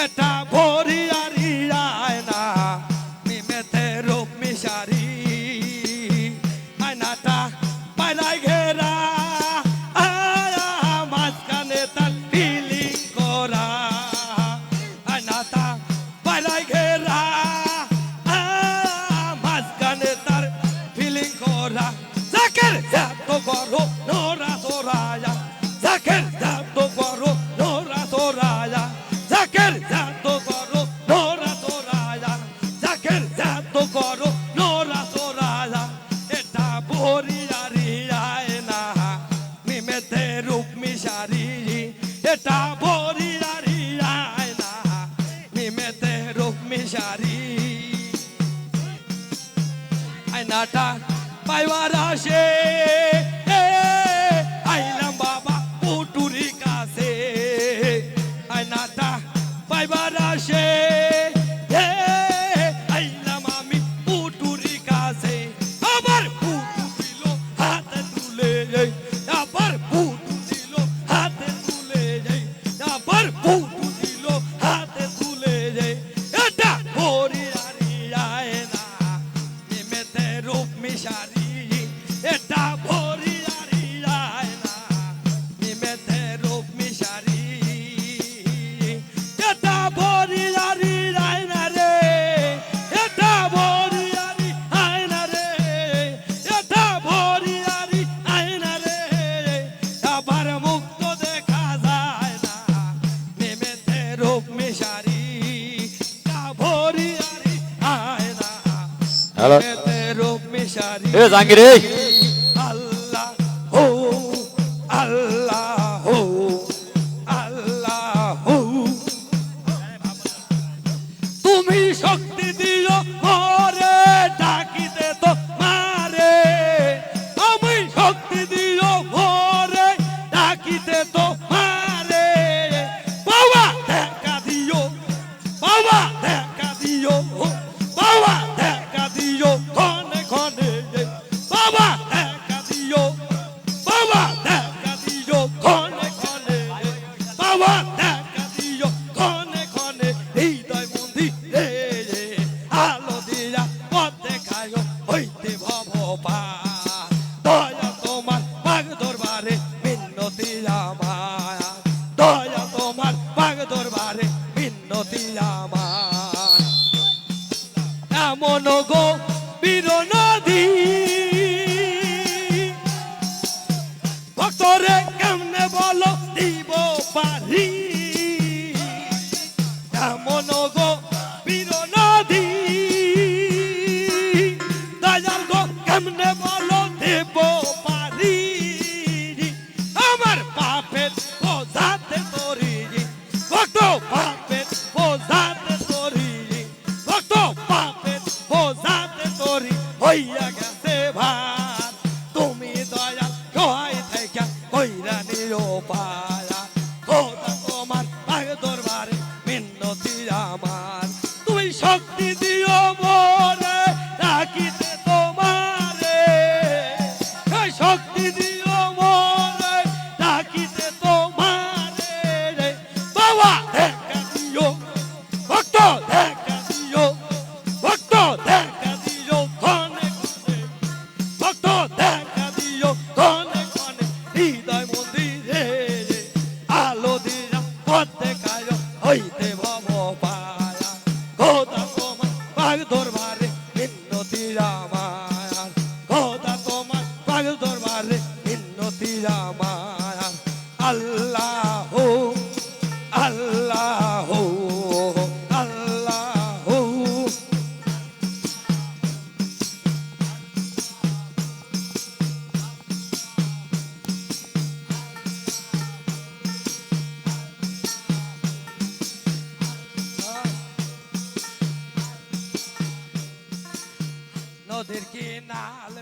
যেটা ভরিয়া রিয়ায় না। মিমেতে রূপ মিশারি। cantato coro nora sorala e da boria ria e na mi mette rup mi shari e da boria ria e na mi mette rup mi shari ai nata pai varashe মিশারি এটা হরিয়ারি যায় না। নেমেতে রূপ মিশারি। এটা হরিয়ারি যায় না রে। এটা হরিয়ারি আয় না রে। এটা হরিয়ারি আয় না রে। আবার মুক্ত দেখা যায় না। নেমেতে রূপ মিশারি তা ভরিয়ারি আয় না। এ জাহাঙ্গীর এই। আল্লাহ হো আল্লাহ হো আল্লাহ হো। তুমি শক্তি দিও মরে ডাকিতে তো মারে। আমি শক্তি দিও মরে ডাকিতে তো মারে। বাবা দেখা দিও বাবা দেখা দিও। হইতে ভব দয়া তোমার বাগ দরবারে মিন্নতি আমার। দয়া তোমার বাগ দরবারে মিন্নতি আমার। এমন গো বীর নদী ভক্তরে নিও পায়া তোমার আগে দরবারে মিন্নতি আমার তুমি শক্তি আমার আল্লাহ আল্লাহ আল্লাহ। নদীর কিনাল